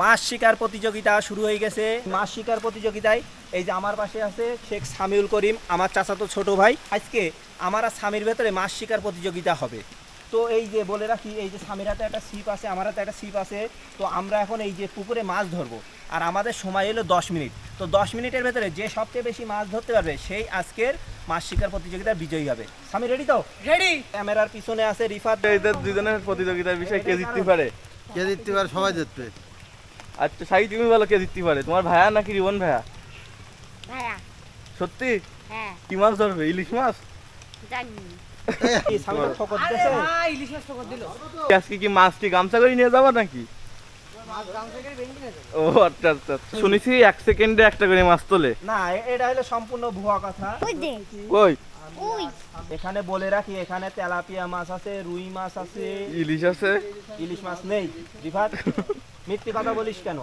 মাছ শিকার প্রতিযোগিতা শুরু হয়ে গেছে। মাছ শিকার প্রতিযোগিতায় এই যে আমার পাশে আছে শেখ সামিউল করিম আমার চাচাতো ছোট ভাই। আজকে আমার আর স্বামীর ভেতরে মাছ শিকার প্রতিযোগিতা হবে। তো এই যে বলে রাখি এই যে স্বামীর হাতে একটা ছিপ আছে আমার হাতে একটা ছিপ আছে তো আমরা এখন এই যে পুকুরে মাছ ধরবো। আর আমাদের সময় হলো দশ মিনিট। তো দশ মিনিটের ভেতরে যে সবচেয়ে বেশি মাছ ধরতে পারবে সেই আজকের মাছ শিকার প্রতিযোগিতার বিজয়ী হবে। স্বামী রেডি তো? রেডি ক্যামেরার পিছনে আছে রিফাত। দুজনের প্রতিযোগিতার বিষয়ে কে জিততে পারে? কে জিততে পারে? সবাই জিতবে। আচ্ছা সাই তুমি বলো কে জিততে পারে? তোমার ভাইয়া নাকি রিবন ভাইয়া? ভাইয়া। সত্যি? হ্যাঁ। কি মাছ ধরবে? ইলিশ মাছ? জানি। আজকে কি মাছটি গামছা করে নিয়ে যাব নাকি? ও আচ্ছা আচ্ছা আচ্ছা। শুনেছি এক সেকেন্ডে একটা করে মাছ তোলে। না এটা হলো সম্পূর্ণ ভুয়া কথা। কই ওই এখানে বলে রাখি এখানে তেলাপিয়া মাছ আছে রুই মাছ আছে। ইলিশ আছে? ইলিশ মাছ নেই। রিফাত মিথ্যে কথা বলিস কেন?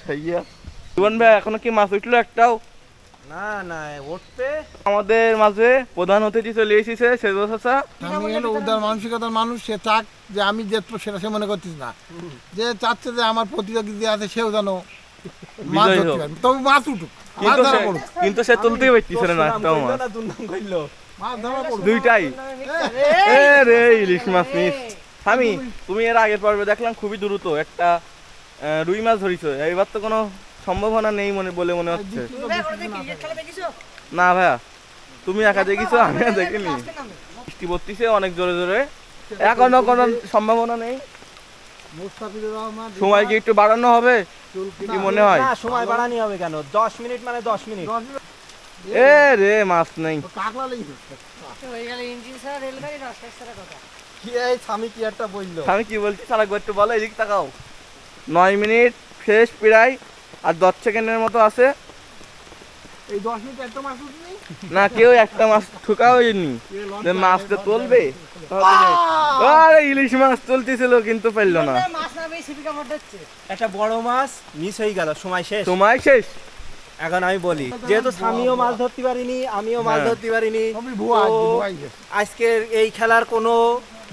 সাইয়া। রিবন ভাই এখনও কি মাছ উঠল একটাও? না না উঠবে আমাদের মাঝে প্রধান অতিথি চলে এসেছে সেজো চাচা। আমি হলো উদার মানসিকতার মানুষ সে চাক যে আমি জিতবো সেটা সে মনে করছিস না। যে চাচ্ছে যে আমার প্রতিযোগিতা আছে সেও যেন মাছ ধরতে হোক। তবে মাছ উঠুক। মাছ কিন্তু ধরা সে পড়ুক। কিন্তু সে তুলতেই পারতিছে না মাছ। মাছ ধরা পড়ুক। দুইটাই। এ রে ইলিশ মাছ মিস। আমি তুমি এর আগের পর্বে দেখলাম খুবই দ্রুত একটা রুই মাছ ধরিছো। এইবার তো কোনো সম্ভাবনা নেই মনে বলে মনে হচ্ছে। না ভাইয়া। তুমি একা দেখিছো আমি দেখিনি। বৃষ্টি পড়তিছে অনেক জোরে জোরে। এখনও কোনো সম্ভাবনা নেই। সময় কি একটু বাড়ানো হবে? কি মনে হয়? না সময় বাড়ানি হবে কেন? দশ মিনিট মানে দশ মিনিট। এ রে মাছ নেই। কাকলা লাগি হয়ে গেল ইঞ্জিন স্যার রেলগাড়ি কথা। কি এই স্বামী কি একটা বলল? আমি কি বলছি? সারা একটু বলো এদিক তাকাও। নয় মিনিট শেষ প্রায় আর দশ সেকেন্ডের মতো আছে। এই দশ মিনিট একটা মাছ উঠনি? না কেউ একটা মাছ ঠুকাও নি যে মাছটা তুলবে? আরে ইলিশ মাছ তুলতেছিল কিন্তু পারল না। মাছ না বেশি একটা বড় মাছ মিস হয়ে গেল সময় শেষ। সময় শেষ। এখন আমি বলি যেহেতু স্বামীও মাছ ধরতে পারিনি আমিও মাছ হ্যাঁ। ধরতে পারিনি আজকের এই খেলার কোনো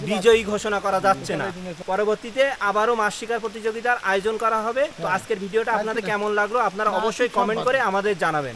বিজয়ী ঘোষণা করা যাচ্ছে না। পরবর্তীতে আবারও মাছ শিকার প্রতিযোগিতার আয়োজন করা হবে। তো আজকের ভিডিওটা আপনাদের কেমন লাগল আপনারা অবশ্যই কমেন্ট করে আমাদের জানাবেন।